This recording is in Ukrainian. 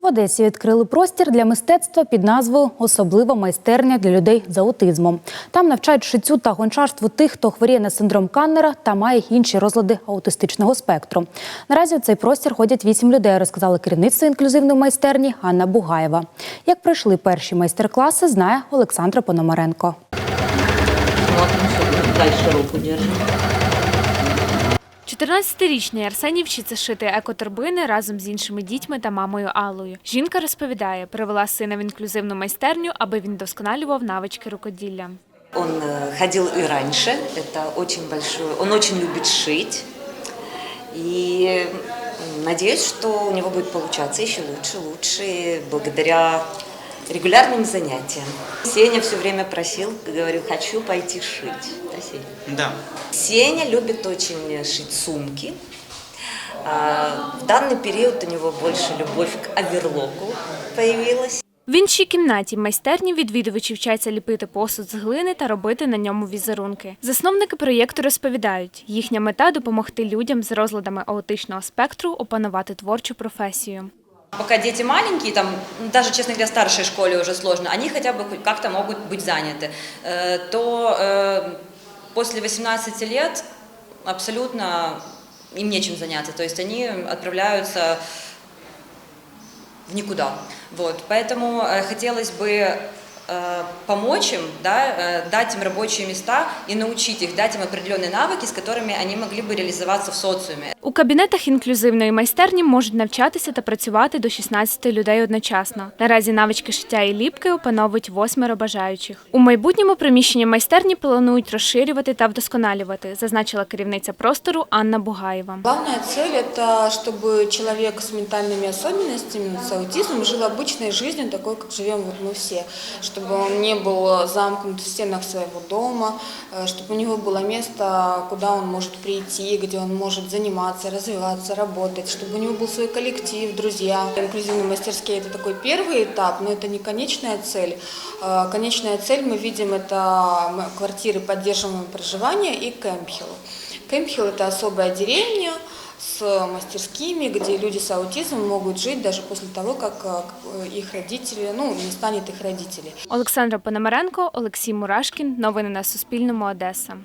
В Одесі відкрили простір для мистецтва під назвою Особлива майстерня для людей з аутизмом. Там навчають шиттю та гончарству тих, хто хворіє на синдром Каннера та має інші розлади аутистичного спектру. Наразі у цей простір ходять вісім людей, розказала керівництво інклюзивної майстерні Анна Бугаєва. Як пройшли перші майстер-класи, знає Олександра Пономаренко. Дальше руку держим. 14-річний Арсеній вчиться шити екоторбини разом з іншими дітьми та мамою Аллою. Жінка розповідає, привела сина в інклюзивну майстерню, аби він досконалював навички рукоділля. Он э, ходил и раньше, это очень большое, он очень любит шить. И надеюсь, что у него будет получаться еще лучше, лучше, благодаря регулярным занятиям. Сеня все время просил, говорил, хочу пойти шить. Да, Сеня? Да. Сеня любит очень шить сумки. В данный период у него больше любовь к оверлоку появилась. В іншій кімнаті майстерні відвідувачі вчаться ліпити посуд з глини та робити на ньому візерунки. Засновники проєкту розповідають, їхня мета допомогти людям з розладами аутичного спектру опанувати творчу професію. Пока дети маленькие, там, ну, даже, честно говоря, в старшей школе уже сложно, они хотя бы хоть как-то могут быть заняты, э, то э, после 18 лет абсолютно им нечем заняться. То есть они отправляются в никуда. Вот. Поэтому э, хотелось бы э, помочь им, да, э, дать им рабочие места и научить их, дать им определенные навыки, с которыми они могли бы реализоваться в социуме. У кабінетах інклюзивної майстерні можуть навчатися та працювати до 16 людей одночасно. Наразі навички шиття і ліпки опановують восьмеро бажаючих. У майбутньому приміщення майстерні планують розширювати та вдосконалювати, зазначила керівниця простору Анна Бугаєва. Главная цель – это чтобы человек с ментальными особенностями, с аутизмом, жил обычной жизнью, такой, как живем вот мы все. Чтобы он не был замкнут в стенах своего дома, э, чтобы у него было место, куда он может прийти, где он может заниматься, развиваться, работать, чтобы у него был свой коллектив, друзья. Инклюзивные мастерские – это такой первый этап, но это не конечная цель. Э, Конечная цель мы видим – это м, квартиры поддерживаемого проживания и Кэмпхилл. Кэмпхилл – это особая деревня с мастерскими, где люди с аутизмом могут жить даже после того, как э, их родители, ну, не станет их родителей. Олександра Пономаренко, Олексій Мурашкін. Новини на Суспільному. Одеса.